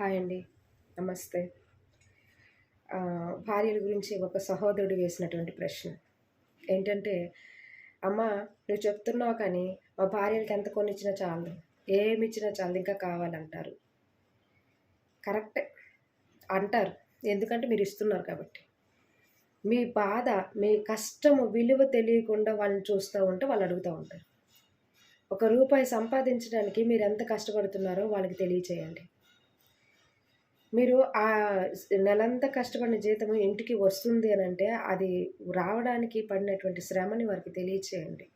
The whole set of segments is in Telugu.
హాయ్ అండి. నమస్తే. భార్యల గురించి ఒక సహోదరుడు వేసినటువంటి ప్రశ్న. ఏంటంటే అమ్మ నువ్వు చెప్తున్నావు కానీ మా భార్యలకి ఎంత కొనిచ్చినా చాలు ఏమి ఇచ్చినా చాలు ఇంకా కావాలంటారు. కరెక్టే. అంటారు. ఎందుకంటే మీరు ఇస్తున్నారు కాబట్టి. మీ బాధ మీ కష్టము విలువ తెలియకుండా వాళ్ళని చూస్తూ ఉంటే వాళ్ళు అడుగుతూ ఉంటారు. ఒక రూపాయి సంపాదించడానికి మీరు ఎంత కష్టపడుతున్నారో వాళ్ళకి తెలియచేయండి. మీరు ఆ నెలంతా కష్టపడిన జీతం ఇంటికి వస్తుంది అని అంటే అది రావడానికి పడినటువంటి శ్రమని వారికి తెలియచేయండి.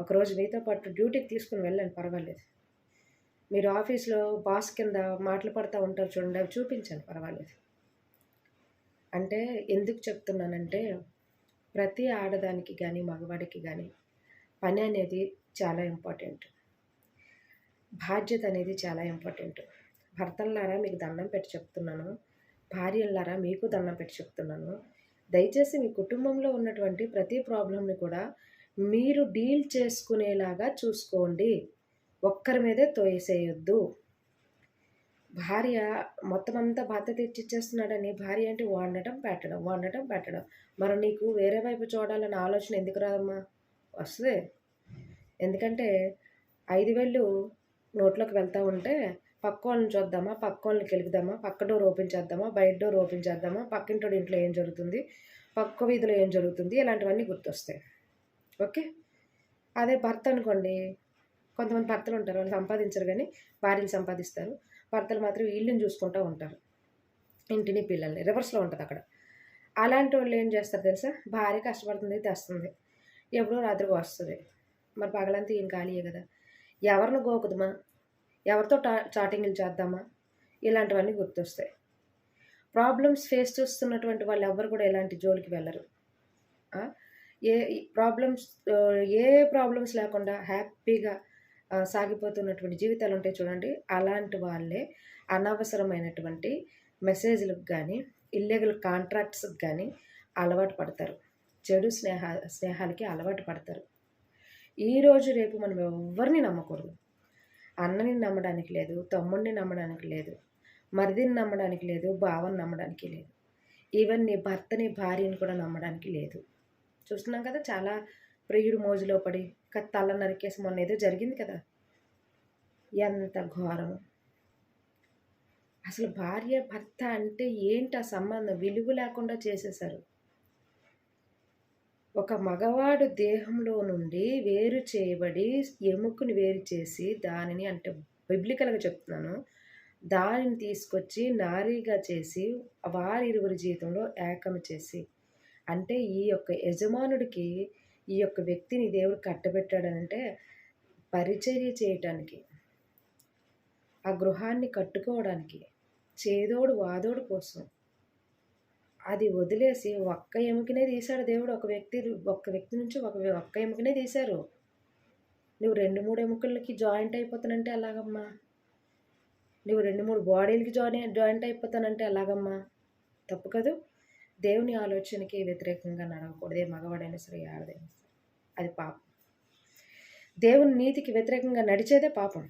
ఒకరోజు మీతో పాటు డ్యూటీకి తీసుకుని వెళ్ళండి పర్వాలేదు. మీరు ఆఫీస్లో బాస్ కింద మాటలు పడతా ఉంటారు చూడండి అవి చూపించండి పర్వాలేదు. అంటే ఎందుకు చెప్తున్నానంటే ప్రతి ఆడదానికి కానీ మగవాడికి కానీ పని అనేది చాలా ఇంపార్టెంట్. బాధ్యత అనేది చాలా ఇంపార్టెంట్. భర్తల్లారా మీకు దండం పెట్టి చెప్తున్నాను భార్యల్లారా మీకు దండం పెట్టి చెప్తున్నాను. దయచేసి మీ కుటుంబంలో ఉన్నటువంటి ప్రతి ప్రాబ్లంని కూడా మీరు డీల్ చేసుకునేలాగా చూసుకోండి. ఒక్కరి మీదే తోసేయొద్దు. భార్య మొత్తం అంతా బాధ్యత ఇచ్చిచ్చేస్తున్నాడని భార్య అంటే వండటం పెట్టడం వండటం పెట్టడం. మరి నీకు వేరే వైపు చూడాలన్న ఆలోచన ఎందుకు రాదమ్మా? వస్తుంది. ఎందుకంటే ఐదు వేలు నోట్లోకి వెళ్తూ ఉంటే పక్క వాళ్ళని చూద్దామా పక్క వాళ్ళని కెలుకుదామా పక్క డోర్ ఓపెన్ చేద్దామా బయట డోర్ ఓపెన్ చేద్దామా పక్కింటోడి ఇంట్లో ఏం జరుగుతుంది పక్క వీధిలో ఏం జరుగుతుంది ఇలాంటివన్నీ గుర్తొస్తాయి. ఓకే? అదే భర్త అనుకోండి కొంతమంది భర్తలు ఉంటారు వాళ్ళు సంపాదించరు కానీ భార్యలు సంపాదిస్తారు. భర్తలు మాత్రం ఇల్లుని చూసుకుంటూ ఉంటారు. ఇంటిని పిల్లల్ని రివర్స్లో ఉంటుంది అక్కడ. అలాంటి వాళ్ళు ఏం చేస్తారు తెలుసా? భార్య కష్టపడుతుంది తెస్తుంది. ఎప్పుడో రాత్రికి వస్తుంది. మరి పగలంతా ఏం ఖాళీయే కదా? ఎవరిని గోకుదమా? ఎవరితో టా చాటింగ్లు చేద్దామా? ఇలాంటివన్నీ గుర్తొస్తాయి. ప్రాబ్లమ్స్ ఫేస్ చేస్తున్నటువంటి వాళ్ళు ఎవరు కూడా ఎలాంటి జోలికి వెళ్ళరు. ఏ ప్రాబ్లమ్స్ ఏ ప్రాబ్లమ్స్ లేకుండా హ్యాపీగా సాగిపోతున్నటువంటి జీవితాలు ఉంటాయి చూడండి అలాంటి వాళ్ళే అనవసరమైనటువంటి మెసేజ్లకు కానీ ఇల్లీగల్ కాంట్రాక్ట్స్కి కానీ అలవాటు పడతారు. చెడు స్నేహ స్నేహాలకి అలవాటు పడతారు. ఈరోజు రేపు మనం ఎవరిని నమ్మకూడదు. అన్నని నమ్మడానికి లేదు తమ్ముడిని నమ్మడానికి లేదు మరిదిని నమ్మడానికి లేదు బావని నమ్మడానికి లేదు. ఈవెన్ నీ భర్తని భార్యని కూడా నమ్మడానికి లేదు. చూస్తున్నాం కదా చాలా ప్రియుడు మోజులో పడి తల నరికేసి మొన్న ఏదో జరిగింది కదా? ఎంత ఘోరం అసలు భార్య భర్త అంటే ఏంటి ఆ సంబంధం? విలువ లేకుండా చేసేశారు. ఒక మగవాడు దేహంలో నుండి వేరు చేయబడి ఎముకని వేరు చేసి దానిని అంటే బిబ్లికల్గా చెప్తున్నాను. దానిని తీసుకొచ్చి నారీగా చేసి వారి ఇరువురి జీవితంలో ఏకం చేసి అంటే ఈ యొక్క యజమానుడికి ఈ యొక్క వ్యక్తిని దేవుడు కట్టబెట్టాడనంటే పరిచర్య చేయటానికి ఆ గృహాన్ని కట్టుకోవడానికి చేదోడు వాదోడు కోసం అది వదిలేసి ఒక్క ఎముకనే తీశాడు దేవుడు. ఒక వ్యక్తి ఒక్క వ్యక్తి నుంచి ఒక ఒక్క ఎముకనే తీశారు. నువ్వు రెండు మూడు ఎముకలకి జాయింట్ అయిపోతానంటే ఎలాగమ్మా? నువ్వు రెండు మూడు బాడీలకి జాయిన్ జాయింట్ అయిపోతానంటే ఎలాగమ్మా? తప్పు కదూ. దేవుని ఆలోచనకి వ్యతిరేకంగా నడవకూడదు. ఏ మగవాడైనా సరే ఆడదైనా సరే. అది పాపం. దేవుని నీతికి వ్యతిరేకంగా నడిచేదే పాపం.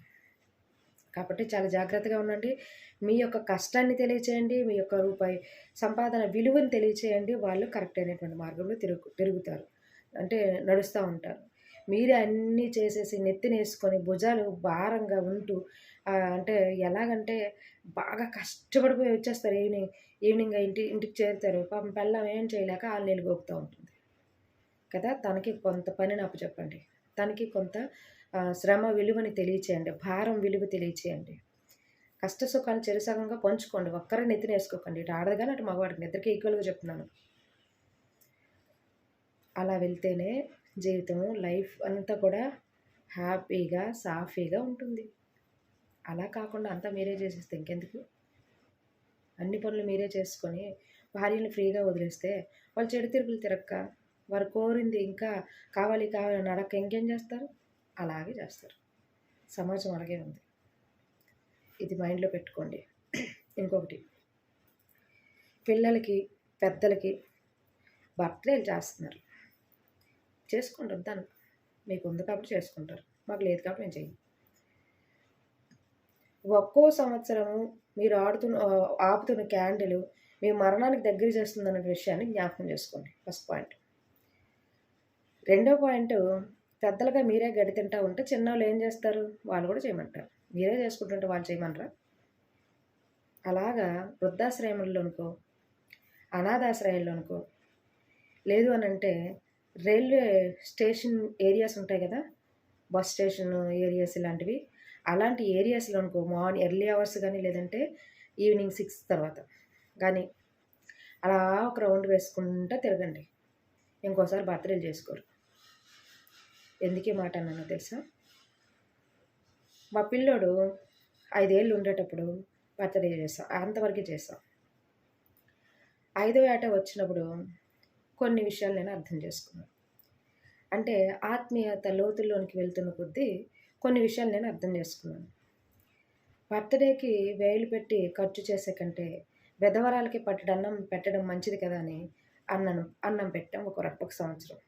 కాబట్టి చాలా జాగ్రత్తగా ఉండండి. మీ యొక్క కష్టాన్ని తెలియచేయండి మీ యొక్క రూపాయి సంపాదన విలువని తెలియచేయండి. వాళ్ళు కరెక్ట్ అయినటువంటి మార్గంలో తిరుగు తిరుగుతారు. అంటే నడుస్తూ ఉంటారు. మీరే అన్నీ చేసేసి నెత్తినేసుకొని భుజాలు భారంగా ఉంటూ అంటే ఎలాగంటే బాగా కష్టపడిపోయి వచ్చేస్తారు. ఈవినింగ్ ఈవినింగ్ ఇంటి ఇంటికి చేరుతారు. పాపం పెళ్ళం ఏం చేయలేక ఆ నీళ్ళు గోపుతూ ఉంటుంది. కదా? తనకి కొంత పని నాకు చెప్పండి తనకి కొంత శ్రమ విలువని తెలియచేయండి. భారం విలువ తెలియచేయండి. కష్ట సుఖాన్ని చెరుసగంగా పంచుకోండి. ఒక్కరే నెత్తిన వేసుకోకండి. ఇటు ఆడదు అటు మగవాడికి నిద్రకి ఈక్వల్గా చెప్తున్నాను. అలా వెళ్తేనే జీవితం లైఫ్ అంతా కూడా హ్యాపీగా సాఫీగా ఉంటుంది. అలా కాకుండా అంతా మీరే చేసేస్తే ఇంకెందుకు? అన్ని పనులు మీరే చేసుకొని భార్యను ఫ్రీగా వదిలేస్తే వాళ్ళు చెడు తిరుగులు తిరక్క వారు కోరింది ఇంకా కావాలి కావాలి అని ఇంకేం చేస్తారు? అలాగే చేస్తారు. సమాజం అలాగే ఉంది. ఇది మైండ్లో పెట్టుకోండి. ఇంకొకటి. పిల్లలకి పెద్దలకి బర్త్డేలు చేస్తున్నారు? చేసుకోండి వద్దాను మీకు ఉంది కాబట్టి చేసుకుంటారు. మాకు లేదు కాబట్టి నేను చెయ్యి. ఒక్కో సంవత్సరము మీరు ఆడుతున్న ఆపుతున్న క్యాండిల్ మీ మరణానికి దగ్గర చేస్తుందన్న విషయాన్ని జ్ఞాపకం చేసుకోండి. First point. రెండో పాయింట్ పెద్దలుగా మీరే గడి తింటా ఉంటే చిన్నవాళ్ళు ఏం చేస్తారు? వాళ్ళు కూడా చేయమంటారు. మీరే చేసుకుంటుంటే వాళ్ళు చేయమనరా? అలాగా వృద్ధాశ్రయంలోనుకో అనాథాశ్రయాల్లోనుకో లేదు అని అంటే రైల్వే స్టేషన్ ఏరియాస్ ఉంటాయి కదా బస్ స్టేషన్ ఏరియాస్ ఇలాంటివి అలాంటి ఏరియాస్లో అనుకో మార్నింగ్ ఎర్లీ అవర్స్ కానీ లేదంటే ఈవినింగ్ సిక్స్ తర్వాత. కానీ అలా ఒక రౌండ్ వేసుకుంటూ తిరగండి. ఇంకోసారి బర్త్డేలు చేసుకోరు. ఎందుకే మాట అన్నానో తెలుసా? మా పిల్లోడు ఐదేళ్ళు ఉండేటప్పుడు బర్త్డే చేస్తాం అంతవరకే చేస్తాం. ఐదో ఏట వచ్చినప్పుడు కొన్ని విషయాలు నేను అర్థం చేసుకున్నాను. అంటే ఆత్మీయత లోతుల్లోనికి వెళ్తున్న కొద్దీ కొన్ని విషయాలు నేను అర్థం చేసుకున్నాను. బర్త్డేకి వేలు పెట్టి ఖర్చు చేసే కంటే వెధవరాలకి పట్టడం అన్నం పెట్టడం మంచిది కదా అని అన్నం అన్నం పెట్టాం ఒక ఒక సంవత్సరం.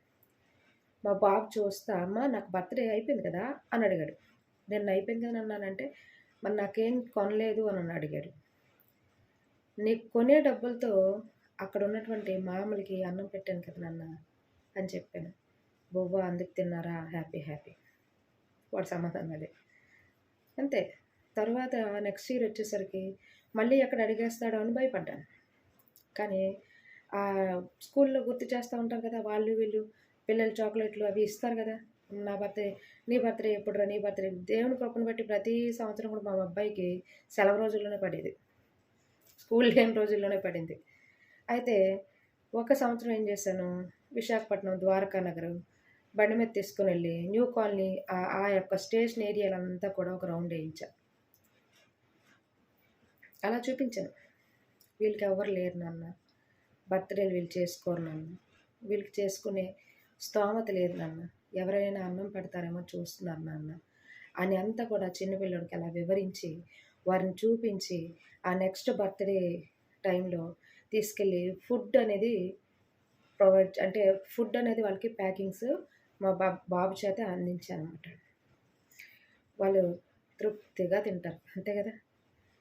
మా బాబు చూస్తా అమ్మ నాకు బర్త్డే అయిపోయింది కదా అని అడిగాడు. నేను అయిపోయింది అని అన్నానంటే మరి నాకేం కొనలేదు అని నన్ను అడిగాడు. నీకు కొనే డబ్బులతో అక్కడ ఉన్నటువంటి మామూలకి అన్నం పెట్టాను కదా నాన్న అని చెప్పాను. బొవ్వ అందుకు తిన్నారా? Happy happy. వాడు సమాధానం అదే. అంతే. తర్వాత నెక్స్ట్ ఇయర్ వచ్చేసరికి మళ్ళీ ఎక్కడ అడిగేస్తాడో అని భయపడ్డాను. కానీ ఆ స్కూల్లో గుర్తు చేస్తూ ఉంటారు కదా వాళ్ళు వీళ్ళు పిల్లలు చాక్లెట్లు అవి ఇస్తారు కదా. నా బర్త్డే నీ బర్త్డే ఎప్పుడురా నీ బర్త్డే. దేవుని కృపను బట్టి ప్రతి సంవత్సరం కూడా మా అబ్బాయికి సెలవు రోజుల్లోనే పడేది. స్కూల్ లేని రోజుల్లోనే పడింది. అయితే ఒక సంవత్సరం ఏం చేశాను? విశాఖపట్నం ద్వారకా నగరం బండి మీద తీసుకుని వెళ్ళి న్యూ కాలనీ ఆ- ఆ యొక్క స్టేషన్ ఏరియాలంతా కూడా ఒక రౌండ్ వేయించాను అలా చూపించాను. వీళ్ళకి ఎవరు లేరు నాన్న. బర్త్డేలు వీళ్ళు చేసుకోరు నాన్న. వీళ్ళకి చేసుకునే స్తోమత లేదు నాన్న. ఎవరైనా అన్నం పెడతారేమో చూస్తున్నారు నాన్న. అని అంతా కూడా చిన్నపిల్లడికి అలా వివరించి వారిని చూపించి ఆ నెక్స్ట్ బర్త్డే టైంలో తీసుకెళ్ళి ఫుడ్ అనేది ప్రొవైడ్ అంటే ఫుడ్ అనేది వాళ్ళకి ప్యాకింగ్స్ మా బా బాబు చేత అందించానమాట వాళ్ళు తృప్తిగా తింటారు. అంతే కదా?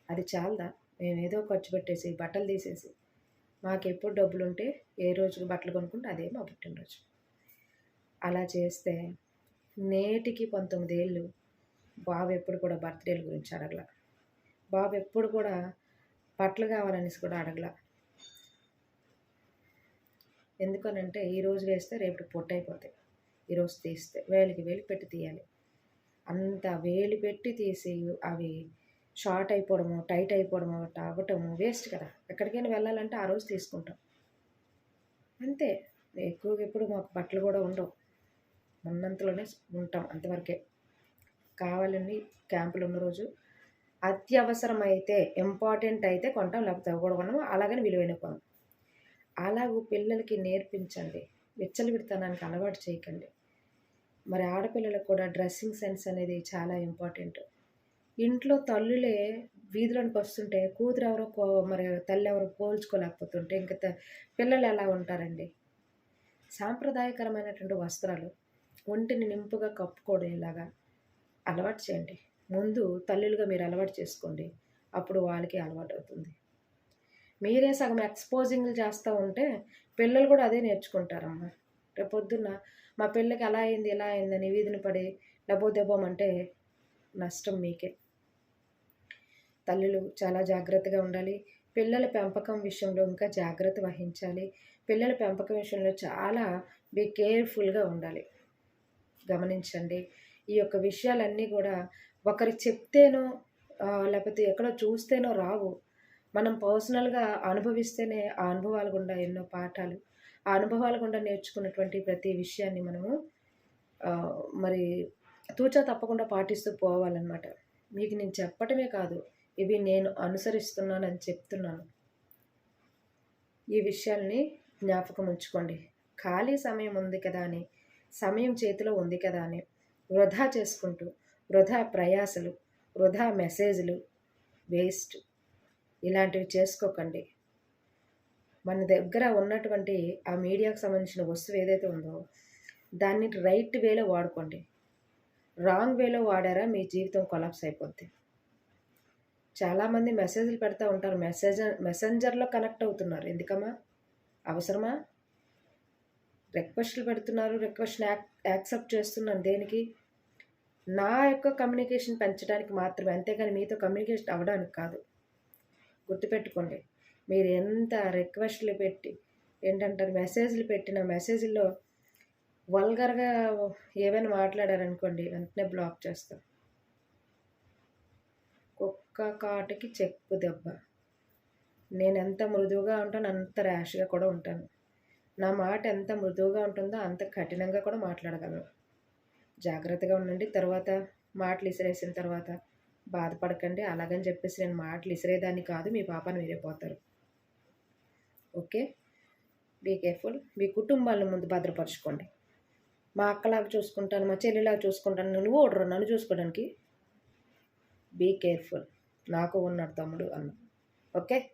అది చాలదా? మేము ఏదో ఖర్చు పెట్టేసి బట్టలు తీసేసి మాకు ఎప్పుడు డబ్బులు ఉంటే ఏ రోజుకి బట్టలు కొనుక్కుంటే అదే మా పుట్టినరోజు. అలా చేస్తే నేటికి పంతొమ్మిది ఏళ్ళు బాబు ఎప్పుడు కూడా బర్త్డేల గురించి అడగల. బాబు ఎప్పుడు కూడా బట్టలు కావాలనేసి కూడా అడగల. ఎందుకనంటే ఈరోజు వేస్తే రేపు పొట్టు అయిపోతాయి ఈరోజు తీస్తే వేలికి వేలు పెట్టి తీయాలి. అంత వేలు పెట్టి తీసి అవి షార్ట్ అయిపోవడము టైట్ అయిపోవడము అవ్వటము వేస్ట్ కదా. ఎక్కడికైనా వెళ్ళాలంటే ఆ రోజు తీసుకుంటాం. అంతే. ఎక్కువగా ఎప్పుడు మాకు బట్టలు కూడా ఉండవు. ఉన్నంతలోనే ఉంటాం అంతవరకే. కావాలని క్యాంపులు ఉన్న రోజు అత్యవసరమైతే ఇంపార్టెంట్ అయితే కొంటాం లేకపోతే కూడా కొనము అలాగని విలువైన కొనం అలాగూ పిల్లలకి నేర్పించండి. విచ్చలు విచ్చలవిడితనానికి అలవాటు చేయకండి. మరి ఆడపిల్లలకు కూడా డ్రెస్సింగ్ సెన్స్ అనేది చాలా ఇంపార్టెంట్. ఇంట్లో తల్లులే వీధిలోనికి వస్తుంటే కూతురు ఎవరో కో మరి తల్లి ఎవరో పోల్చుకోలేకపోతుంటే ఇంకా పిల్లలు ఎలా ఉంటారండి? సాంప్రదాయకరమైనటువంటి వస్త్రాలు ఒంటిని నింపుగా కప్పుకోవడం ఇలాగా అలవాటు చేయండి. ముందు తల్లులుగా మీరు అలవాటు చేసుకోండి. అప్పుడు వాళ్ళకి అలవాటు అవుతుంది మీరే సగం ఎక్స్పోజింగ్లు చేస్తూ ఉంటే పిల్లలు కూడా అదే నేర్చుకుంటారమ్మా. రేపొద్దున్న మా పిల్లకి అలా అయింది ఇలా అయిందని వీధిని పడి డబ్బో దెబ్బమంటే నష్టం మీకే. తల్లులు చాలా జాగ్రత్తగా ఉండాలి. పిల్లల పెంపకం విషయంలో ఇంకా జాగ్రత్త వహించాలి. పిల్లల పెంపకం విషయంలో చాలా బీ కేర్ఫుల్గా ఉండాలి. గమనించండి. ఈ యొక్క విషయాలన్నీ కూడా ఒకరికి చెప్తేనో లేకపోతే ఎక్కడో చూస్తేనో రావు. మనం పర్సనల్గా అనుభవిస్తేనే ఆ అనుభవాల గుండా ఎన్నో పాఠాలు ఆ అనుభవాల గుండా నేర్చుకున్నటువంటి ప్రతి విషయాన్ని మనము మరి తూచా తప్పకుండా పాటిస్తూ పోవాలన్నమాట. మీకు నేను చెప్పటమే కాదు ఇవి నేను అనుసరిస్తున్నానని చెప్తున్నాను. ఈ విషయాల్ని జ్ఞాపకం ఉంచుకోండి. ఖాళీ సమయం ఉంది కదా అని సమయం చేతిలో ఉంది కదా అని వృధా చేసుకుంటూ వృధా ప్రయాసలు వృధా మెసేజ్లు వేస్ట్ ఇలాంటివి చేసుకోకండి. మన దగ్గర ఉన్నటువంటి ఆ మీడియాకు సంబంధించిన వస్తువు ఏదైతే ఉందో దాన్ని రైట్ వేలో వాడుకోండి. రాంగ్ వేలో వాడారా మీ జీవితం కొలాప్స్ అయిపోద్ది. చాలామంది మెసేజ్లు పెడతా ఉంటారు మెసేజ్ మెసెంజర్లో కనెక్ట్ అవుతున్నారు. ఎందుకమ్మా? అవసరమా? రిక్వెస్ట్లు పెడుతున్నారు రిక్వెస్ట్ యాక్సెప్ట్ చేస్తున్నాను దేనికి? నా యొక్క కమ్యూనికేషన్ పెంచడానికి మాత్రమే అంతేగాని మీతో కమ్యూనికేషన్ అవ్వడానికి కాదు. గుర్తుపెట్టుకోండి మీరు ఎంత రిక్వెస్ట్లు పెట్టి ఏంటంటారు మెసేజ్లు పెట్టిన మెసేజ్లో వల్గర్గా ఏమైనా మాట్లాడారనుకోండి వెంటనే బ్లాక్ చేస్తాం. కుక్క కాటుకి చెప్పు దెబ్బ. నేను ఎంత మృదువుగా ఉంటానో అంత ర్యాష్గా కూడా ఉంటాను. నా మాట ఎంత మృదువుగా ఉంటుందో అంత కఠినంగా కూడా మాట్లాడగలను. జాగ్రత్తగా ఉండండి. తర్వాత మాటలు ఇసిరేసిన తర్వాత బాధపడకండి. అలాగని చెప్పేసి నేను మాటలు ఇసిరేదాన్ని కాదు. మీ పాపను మీరే పోతారు. ఓకే? Be careful. మీ కుటుంబాలను ముందు భద్రపరచుకోండి. మా అక్కలాగా చూసుకుంటాను. మా చెల్లిలాగా చూసుకుంటాను. నువ్వు ఓడరు నన్ను చూసుకోవడానికి బీ కేర్ఫుల్. నాకు ఉన్నాడు తమ్ముడు అన్న. ఓకే?